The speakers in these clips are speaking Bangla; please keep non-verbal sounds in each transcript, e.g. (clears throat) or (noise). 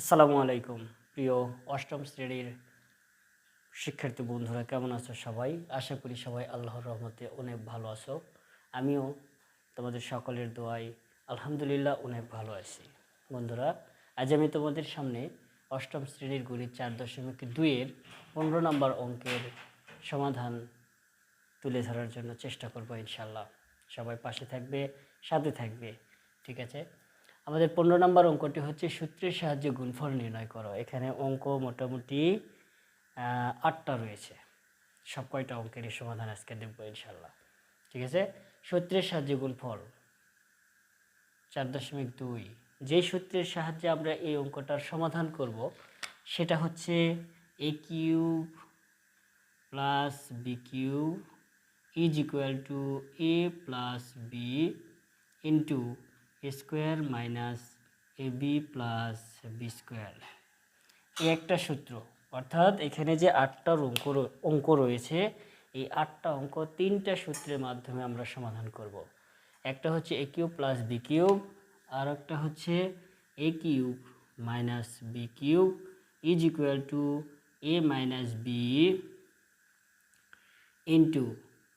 আসসালামু আলাইকুম, প্রিয় অষ্টম শ্রেণির শিক্ষার্থী বন্ধুরা, কেমন আছো সবাই? আশা করি সবাই আল্লাহর রহমতে অনেক ভালো আছো। আমিও তোমাদের সকলের দোয়াই আলহামদুলিল্লাহ অনেক ভালো আছি। বন্ধুরা, আজ আমি তোমাদের সামনে অষ্টম শ্রেণির গণিত চার দশমিক দুইয়ের পনেরো নম্বর অঙ্কের সমাধান তুলে ধরার জন্য চেষ্টা করব ইনশাল্লাহ সবাই পাশে থাকবে, সাথে থাকবে, ঠিক আছে? আমাদের পনেরো নম্বর অঙ্কটি হচ্ছে সূত্রের সাহায্যে গুণফল নির্ণয় করো। এখানে অঙ্ক মোটামুটি আটটা রয়েছে। সব কয়টা অঙ্কেরই সমাধান আজকে দেখব ইনশাল্লাহ ঠিক আছে? সূত্রের সাহায্যে গুণফল চার দশমিক দুই। যেই সূত্রের সাহায্যে আমরা এই অঙ্কটার সমাধান করব, সেটা হচ্ছে A cube plus B cube is equal to A plus B into square minus A B plus B square. এই একটা সূত্র, অর্থাৎ এখানে যে আটটা অঙ্ক অঙ্ক রয়েছে, এই আটটা অঙ্ক তিনটা সূত্রের মাধ্যমে আমরা সমাধান করব। একটা হচ্ছে A cube plus B cube, আর একটা হচ্ছে A cube minus B cube is equal to A minus B into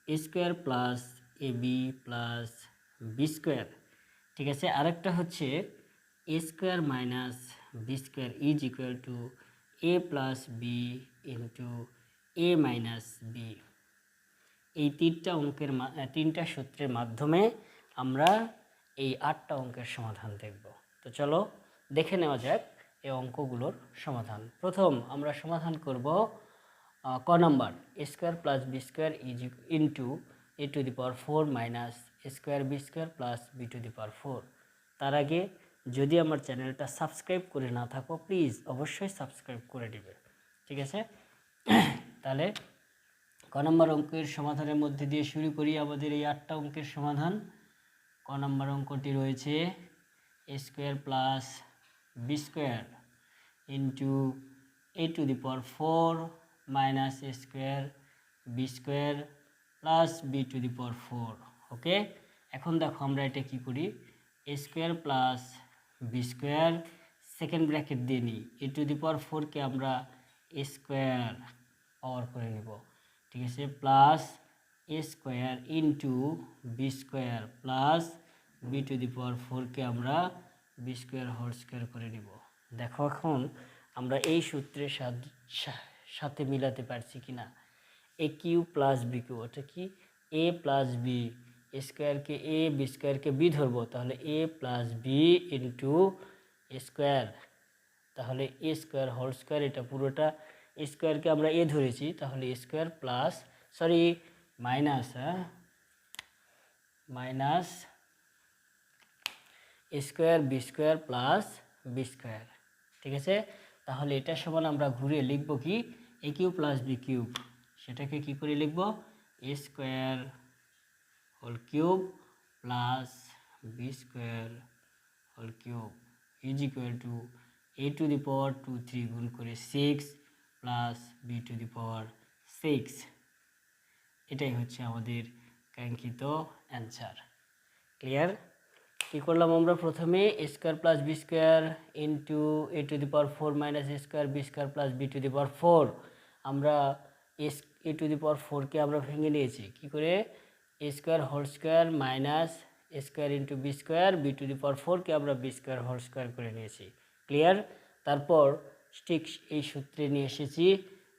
square plus A B plus B square. ঠিক আছে? আরেকটা হচ্ছে A square minus B square is equal to A plus B into A minus B এই তিনটা অঙ্কের তিনটা সূত্রের মাধ্যমে আমরা এই আটটা অঙ্কের সমাধান দেখব। তো চলো দেখে নেওয়া যাক এই অঙ্কগুলোর সমাধান। প্রথম আমরা সমাধান করব ক number square plus B square is into A to the power four minus square B square plus B to the power four. তার আগে যদি আমার চ্যানেলটা সাবস্ক্রাইব করে না থাকো, প্লিজ অবশ্যই সাবস্ক্রাইব করে দিবে। ঠিক আছে? তাহলে ক নম্বর অঙ্কের সমাধানের মধ্যে দিয়ে শুরু করি আমাদের এই আটটা অঙ্কের সমাধান। ক নম্বর অঙ্কটি রয়েছে square plus B square into A to the power four minus square B square plus B to the power four. Okay? এখন দেখো আমরা এটা কি করি? A square plus B square second bracket দিয়ে নিই। এ টু দি পাওয়ার ফোরকে আমরা এ স্কোয়ার পাওয়ার করে নেব। ঠিক আছে? Plus A square into B square plus B to the power ফোরকে আমরা বি স্কোয়ার হোল স্কোয়ার করে নিব। দেখো এখন আমরা এই সূত্রের সাথ- মিলাতে পারছি কি না A cube plus B cube ওটা কি? এ প্লাস বি স্কোয়ারকে এ, বি স্কোয়ারকে বি ধরবো, তাহলে A plus B into square. তাহলে এ স্কোয়ার হোল স্কোয়ার, এটা পুরোটা স্কোয়ারকে আমরা এ ধরেছি, তাহলে স্কোয়ার প্লাস, সরি, মাইনাস হ্যাঁ minus square, B square plus B square, ঠিক আছে? তাহলে এটা সমান আমরা ঘুরে লিখব কি, A cube plus B cube, সেটাকে কি করে লিখব? A square whole cube plus B square whole cube is equal to A to the power two three গুণ করে six plus B to the power six এটাই হচ্ছে আমাদের কাঙ্ক্ষিত অ্যান্সার ক্লিয়ার কী করলাম আমরা প্রথমে? A square plus B square into A to the power four minus A square B square plus B to the power four আমরা S A to the power ফোরকে আমরা ভেঙে নিয়েছি। কী করে? Square whole square minus square into B square, B to the power ফোরকে আমরা বি স্কোয়ার হোল স্কোয়ার করে নিয়েছি। ক্লিয়ার? তারপর ঠিক এই সূত্রে নিয়ে এসেছি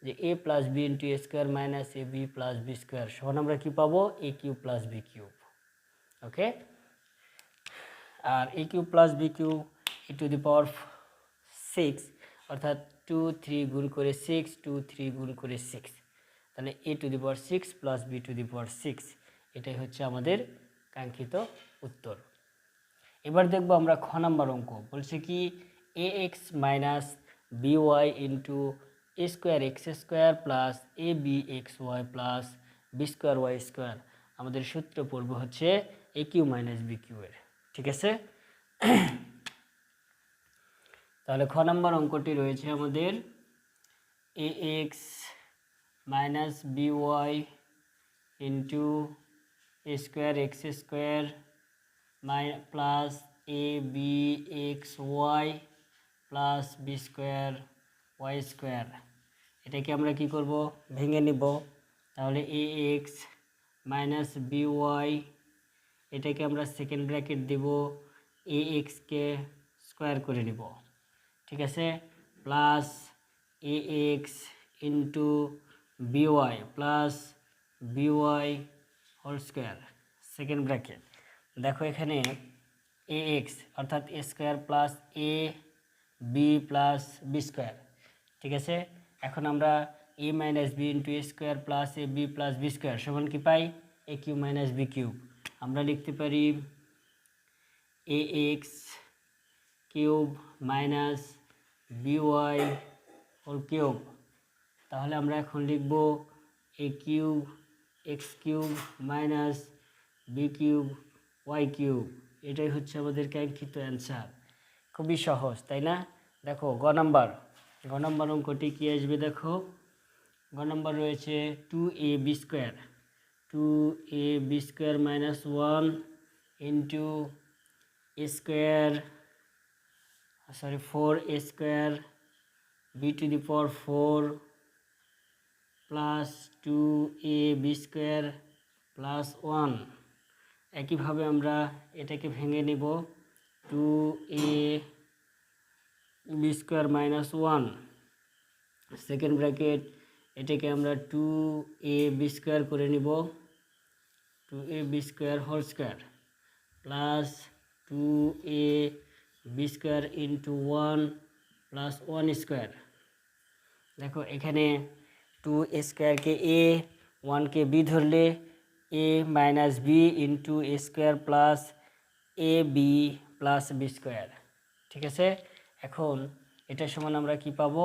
যে A plus B into A square minus A B plus B square, সমান আমরা কী পাবো? A cube plus B cube. Okay? R A cube plus B cube E to the power six, অর্থাৎ টু থ্রি গুণ করে সিক্স, টু থ্রি গুণ করে সিক্স। তাহলে A to the power six plus B to the power six. এটাই হচ্ছে আমাদের কাঙ্ক্ষিত উত্তর। এবার দেখব আমরা খ নাম্বার অঙ্ক। বলছে কি A X minus B Y into A square X square plus A B X Y plus B square Y square আমাদের সূত্র পড়ব হচ্ছে A cube minus B cube এর। ঠিক আছে? তাহলে খ নাম্বার অঙ্কটি রয়েছে আমাদের A X minus B Y into square X square my plus A B X Y plus B square Y square. এটাকে আমরা কি করব? ভেঙে নিব। তাহলে A X minus B Y, এটাকে আমরা সেকেন্ড ব্র্যাকেট দেব। এ এক্সকে স্কোয়ার করে নিব। ঠিক আছে? Plus A X into B Y plus B Y whole square second bracket দেখো এখানে এ এক্স অর্থাৎ A square plus A B plus B square ঠিক আছে? এখন আমরা A minus B into A square plus A B plus B square সমান কি পাই? A cube minus B cube আমরা লিখতে পারি A X cube minus B Y whole cube তাহলে আমরা এখন লিখব A cube X cube minus B cube, Y cube, এটাই হচ্ছে আমাদের কাঙ্ক্ষিত অ্যান্সার। খুবই সহজ, তাই না? দেখো, গ নাম্বার। গ নাম্বার অঙ্কটি কী আসবে দেখো? গ নাম্বার রয়েছে two A B square two A B square minus one into A square sorry four A square B to the power four plus two A B square plus one একইভাবে আমরা এটাকে ভেঙে নেব। Two A B square minus one second bracket এটাকে আমরা টু এ বি স্কোয়ার করে নিব। Two A B square whole square plus two A B square into one plus one square দেখো, এখানে টু স্কোয়ারকে এ ওয়ানকে বি ধরলে A minus B into A square plus A B plus B square ঠিক আছে? এখন এটা সমান আমরা কি পাবো?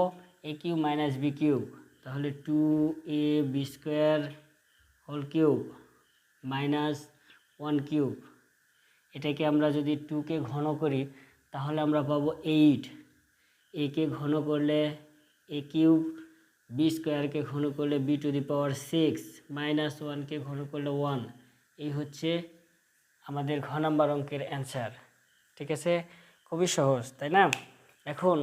A cube minus B cube, তাহলে two A B square whole cube minus one cube. এটাকে আমরা যদি টুকে ঘন করি, তাহলে আমরা পাবো এইট একে ঘন করলে এ কিউব বি স্কোয়ারকে ঘন করলে b to the power six minus ওয়ানকে ঘন করলে ওয়ান এই হচ্ছে আমাদের ঘ নাম্বার অঙ্কের অ্যান্সার ঠিক আছে? খুবই সহজ, তাই না? এখন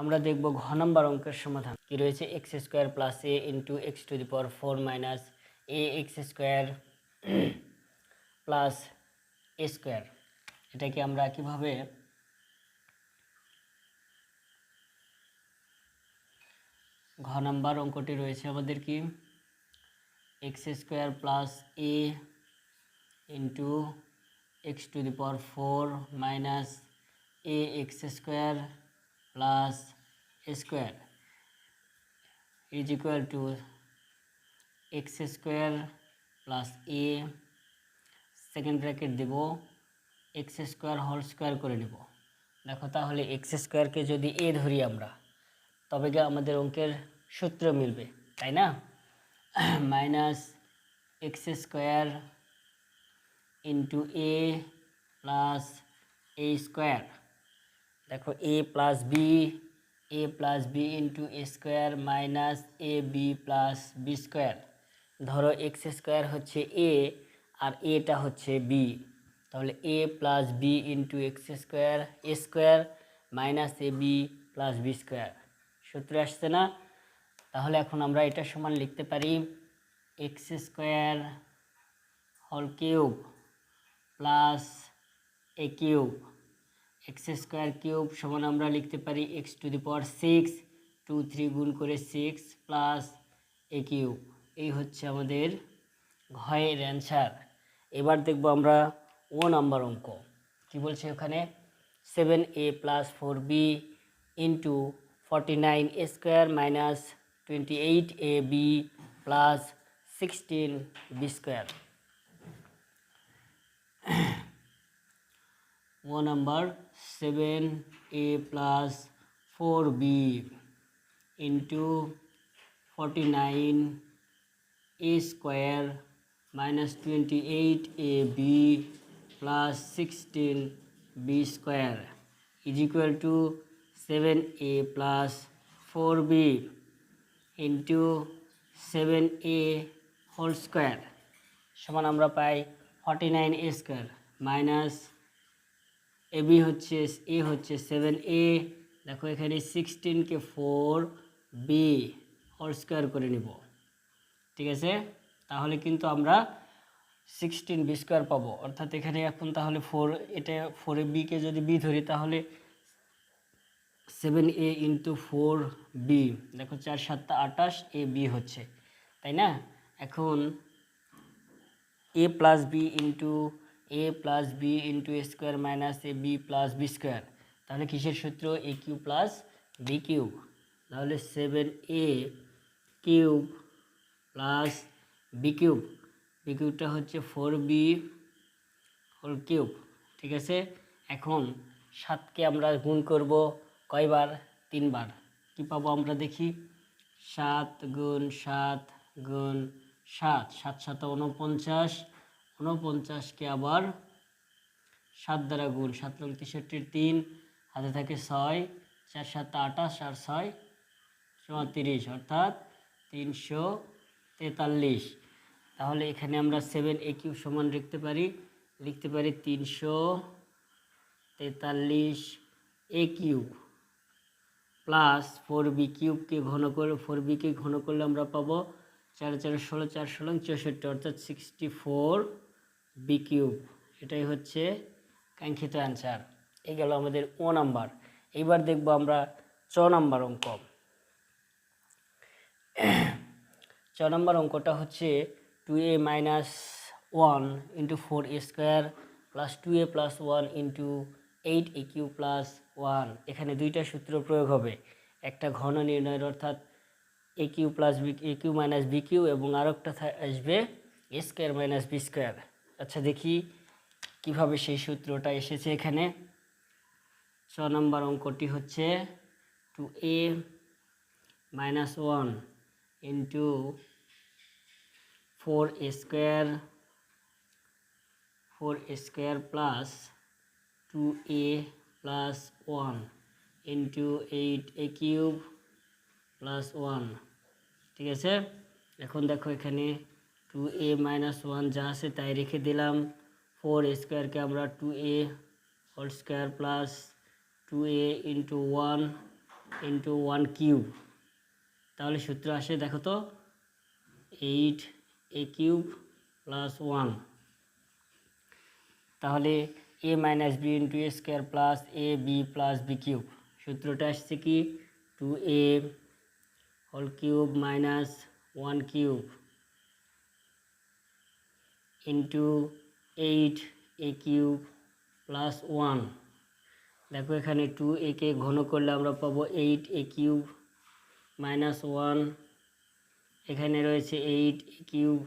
আমরা দেখব ঘ নাম্বার অঙ্কের সমাধান। কি রয়েছে? X square plus a into x to the power four minus a x square plus a square এটাকে আমরা কীভাবে ঘ নাম্বার অঙ্কটি রয়েছে আমাদের কি? X square plus a into x to the power four minus a x square plus square is equal to x square plus a second bracket Dev x square whole square করে নেব। দেখো তাহলে এক্স স্কোয়ারকে যদি এ ধরি আমরা তবে গিয়ে আমাদের অঙ্কের সূত্র মিলবে, তাই না? (clears throat) Minus x square into a plus a square. দেখো, a plus b, a plus b into a square minus a b plus b square. ধরো, এক্স স্কোয়ার হচ্ছে এ আর এটা হচ্ছে বি। তাহলে a plus b into x square, a square minus a b plus b square. সূত্রে আসছে না। তাহলে এখন আমরা এটা সমান লিখতে পারি এক্স স্কোয়ার হল cube plus a cube x square cube সমান আমরা লিখতে পারি x to the power six to three গুণ করে সিক্স প্লাস এ কিউব এই হচ্ছে আমাদের ঘয়ের অ্যান্সার এবার দেখব আমরা ও নাম্বার অঙ্ক। কী বলছে ওখানে? Seven a plus four b into 49 a square minus 28 ab plus 16 b square. (clears throat) one number 7 a plus 4 b into 49 a square minus 28 a b plus 16 b square is equal to seven a plus four b into seven a whole square সমান আমরা পাই forty nine a square minus a b হচ্ছে এ হচ্ছে সেভেন এ দেখো এখানে সিক্সটিনকে ফোর বি হোল স্কোয়ার করে নিব। ঠিক আছে? তাহলে কিন্তু আমরা সিক্সটিন বি স্কোয়ার পাবো। অর্থাৎ এখানে এখন তাহলে ফোর এটা ফোরে বিকে যদি বি ধরি তাহলে seven a into four b দেখো চার সাতটা আটাশ এ বি হচ্ছে। তাই না? এখন a plus b into a plus b into a square minus a b plus b square তাহলে কিসের সূত্র? A cube plus b cube তাহলে seven a cube plus b cube b কিউবটা হচ্ছে ফোর বি হোল কিউব ঠিক আছে? এখন সাতকে আমরা গুণ করব। কয়বার? তিনবার। কি পাবো আমরা দেখি? সাত গুণ সাত গুণ সাত। সাত সাত উনপঞ্চাশ উনপঞ্চাশকে আবার? সাত দ্বারা গুণ। সাত লং তেষট্টির তিন। হাতে থাকে ছয়। চার সাত আঠাশ আর ছয় সমান তিরিশ অর্থাৎ তিনশো তেতাল্লিশ। তাহলে এখানে আমরা সেভেন এ কিউব সমান লিখতে পারি। লিখতে পারি তিনশো তেতাল্লিশ a cube plus four b কিউবকে ঘন করে ফোর বিকে ঘন করলে আমরা পাবো চার চার ষোলো চার ষোলো, চৌষট্টি, অর্থাৎ সিক্সটি ফোর বি কিউব এটাই হচ্ছে কাঙ্ক্ষিত অ্যান্সার এই গেল আমাদের ও নাম্বার। এইবার দেখব আমরা চ নাম্বার অঙ্ক। ছ নম্বর অঙ্কটা হচ্ছে two a minus one into four a square plus two a plus one into eight a cube plus one, এখানে দুইটা সূত্র প্রয়োগ হবে। একটা ঘন নির্ণয়ের অর্থাৎ a cube plus b a cube minus b cube এবং আরেকটা আসবে a square minus b square আচ্ছা দেখি কীভাবে সেই সূত্রটা এসেছে এখানে। ছ নম্বর অঙ্কটি হচ্ছে two a minus one into four a square four square plus two a plus one into eight a cube plus one ঠিক আছে? এখন দেখো এখানে টু এ মাইনাস ওয়ান যা আছে তাই রেখে দিলাম। ফোর স্কোয়ারকে আমরা two a whole square plus two a into one into one cube তাহলে সূত্র আসে দেখো তো eight a cube plus one তাহলে a minus b into a square plus a b plus b cube সূত্রটা আসছে কি? Two a whole cube minus one cube into eight a cube plus one দেখো এখানে টু একে ঘন করলে আমরা পাবো eight a cube minus one এখানে রয়েছে eight a cube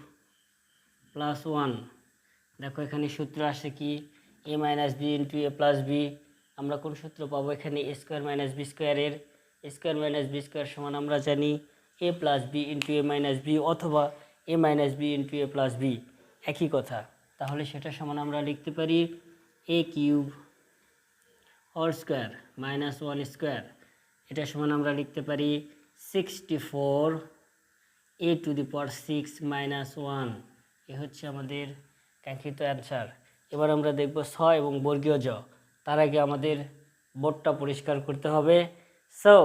plus one দেখো এখানে সূত্র আসে কি? A minus b into a plus b আমরা কোন সূত্র পাবো? এখানে স্কোয়ার মাইনাস বি স্কোয়ারের স্কোয়ার মাইনাস বি স্কোয়ার সমান আমরা জানি a plus b into a minus b অথবা a minus b into a plus b একই কথা। তাহলে সেটা সমান আমরা লিখতে পারি a cube whole square minus one square এটা সমান আমরা লিখতে পারি sixty four a to the power six minus one a হচ্ছে আমাদের কাঙ্ক্ষিত অ্যান্সার এবার আমরা দেখব ছ এবং বর্গীয় জ। তার আগে আমাদের বোর্ডটা পরিষ্কার করতে হবে। সো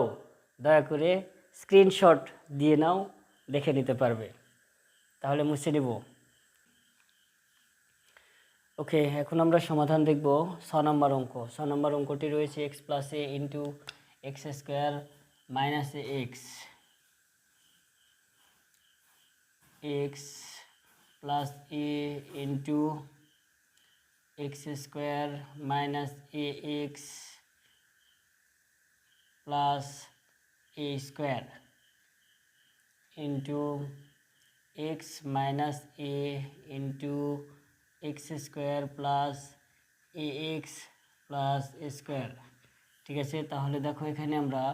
দয়া করে স্ক্রিনশট দিয়ে নাও, দেখে নিতে পারবে। তাহলে মুছে নেব। ওকে এখন আমরা সমাধান দেখব ছ নম্বর অঙ্ক। ছ নম্বর অঙ্কটি রয়েছে x plus a into x square minus a x x plus a into x square minus a x plus a square into x minus a into x square plus a x plus square. ঠিক আছে, তাহলে দেখো এখানে আমরা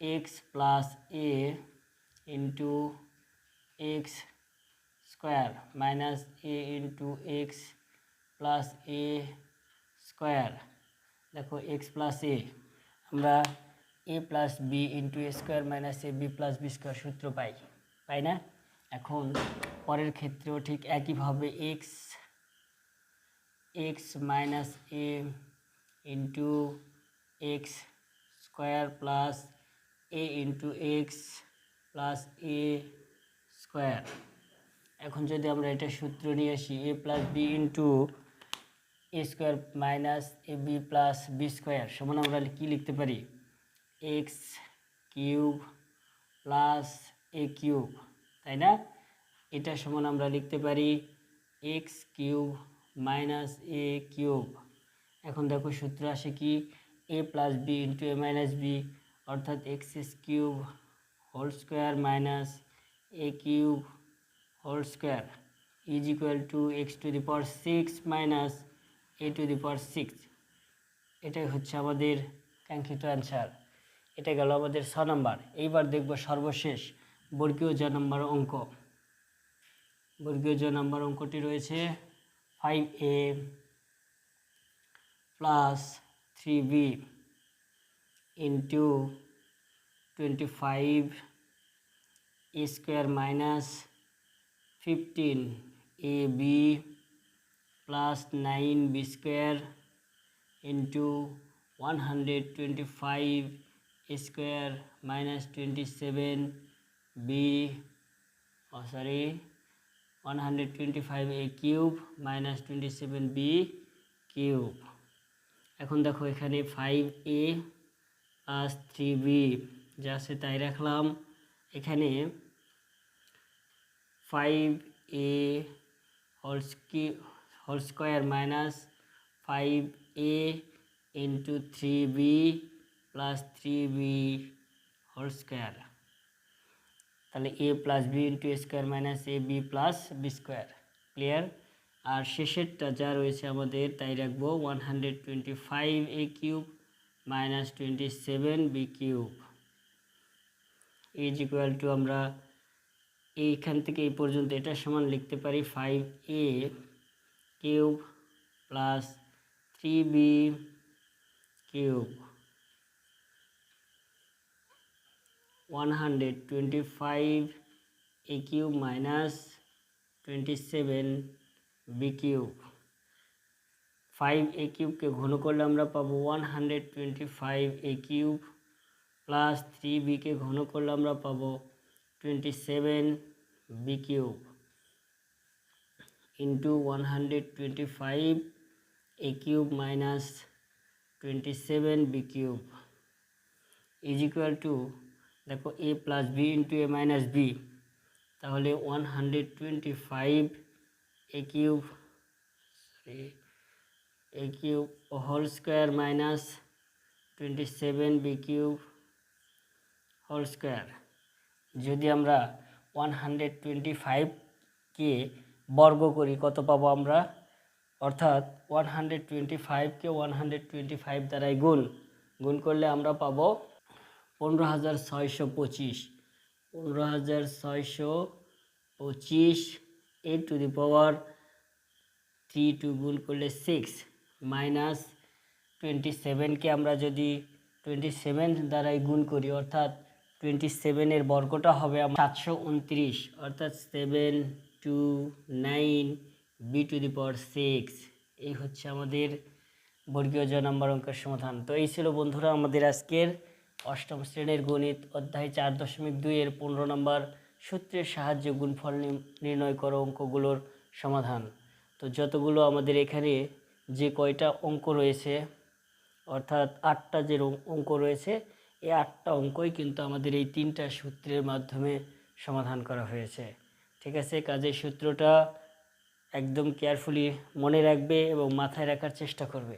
x plus a into x square minus a into x plus a square দেখো এক্স প্লাস এ আমরা a plus b into a square minus a b plus b square সূত্র পাই পাই না? এখন পরের ক্ষেত্রেও ঠিক একইভাবে x x minus a into x square plus a into x plus a square এখন যদি আমরা এটা সূত্র নিয়ে আসি a plus b into a square minus a b plus b square সমান আমরা কি লিখতে পারি? X cube plus a cube, তাই না? এটা সমান আমরা লিখতে পারি x cube minus a cube. এখন দেখো সূত্র আসে কি? A plus b into a minus b, অর্থাৎ x cube whole square minus a cube whole square is equal to x to the power six minus a to the power six এটাই হচ্ছে আমাদের কাঙ্ক্ষিত অ্যান্সার এটা গেল আমাদের ছ নম্বর এইবার দেখব সর্বশেষ বর্গীয় জ নম্বর অঙ্ক। বর্গীয় জ নম্বর অঙ্কটি রয়েছে five a plus three b into twenty five square minus fifteen a b plus nine b square into one hundred twenty five square minus twenty seven b oh sorry 125 a cube minus twenty seven b cube এখন দেখো এখানে five a plus three b যা আছে তাই রাখলাম। এখানে five a whole square whole square minus five a into three b plus three b whole square তাহলে a plus b into a square minus a b plus b square clear আর শেষেরটা যা রয়েছে আমাদের, তাই রাখব one hundred twenty five a cube minus twenty seven b cube is equal to আমরা এইখান থেকে এই পর্যন্ত এটার সমান লিখতে পারি five a cube plus three b cube. One hundred twenty five a cube minus twenty b cube. Five a কিউবকে ঘন করলে আমরা পাবো one hundred twenty five a cube plus three বিকে ঘন করলে আমরা পাবো twenty seven b cube. Into one hundred twenty five a cube minus twenty seven b cube is equal to দেখো a plus b into a minus b তাহলে one hundred twenty five a cube sorry a cube whole square minus twenty seven b cube whole square যদি আমরা ওয়ান হান্ড্রেড টোয়েন্টি ফাইভকে বর্গ করি, কত পাবো আমরা? অর্থাৎ ওয়ান হান্ড্রেড টোয়েন্টি ফাইভকে ওয়ান হান্ড্রেড টোয়েন্টি ফাইভ দ্বারাই গুণ। গুণ করলে আমরা পাবো পনেরো হাজার ছয়শো পঁচিশ। পনেরো হাজার ছয়শো পঁচিশ a to the power three to গুণ করলে সিক্স মাইনাস টোয়েন্টি সেভেনকে আমরা যদি টোয়েন্টি সেভেন দ্বারাই গুণ করি, অর্থাৎ টোয়েন্টি সেভেনের বর্গটা হবে সাতশো উনত্রিশ, অর্থাৎ seven two nine, b to the power six. এই হচ্ছে আমাদের বর্গীয় জ নম্বর অঙ্কের সমাধান। তো এই ছিল বন্ধুরা আমাদের আজকের অষ্টম শ্রেণির গণিত অধ্যায় চার দশমিক দুইয়ের পনেরো নম্বর সূত্রের সাহায্যে গুণফল নির্ণয় করো অঙ্কগুলোর সমাধান। তো যতগুলো আমাদের এখানে যে কয়টা অঙ্ক রয়েছে, অর্থাৎ আটটা যে অঙ্ক রয়েছে, এই আটটা অঙ্কই কিন্তু আমাদের এই তিনটা সূত্রের মাধ্যমে সমাধান করা হয়েছে। ঠিক আছে, কাজের সূত্রটা একদম কেয়ারফুলি মনে রাখবে এবং মাথায় রাখার চেষ্টা করবে।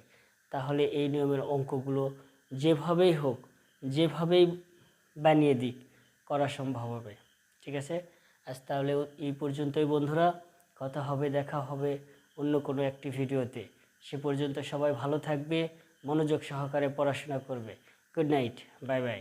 তাহলে এই নিয়মের অঙ্কগুলো যেভাবেই হোক, যেভাবেই বানিয়ে দিক, করা সম্ভব হবে। ঠিক আছে? আজ তাহলে এই পর্যন্তই বন্ধুরা। কথা হবে, দেখা হবে অন্য কোনো একটি ভিডিওতে। সে পর্যন্ত সবাই ভালো থাকবে, মনোযোগ সহকারে পড়াশোনা করবে। Good night bye bye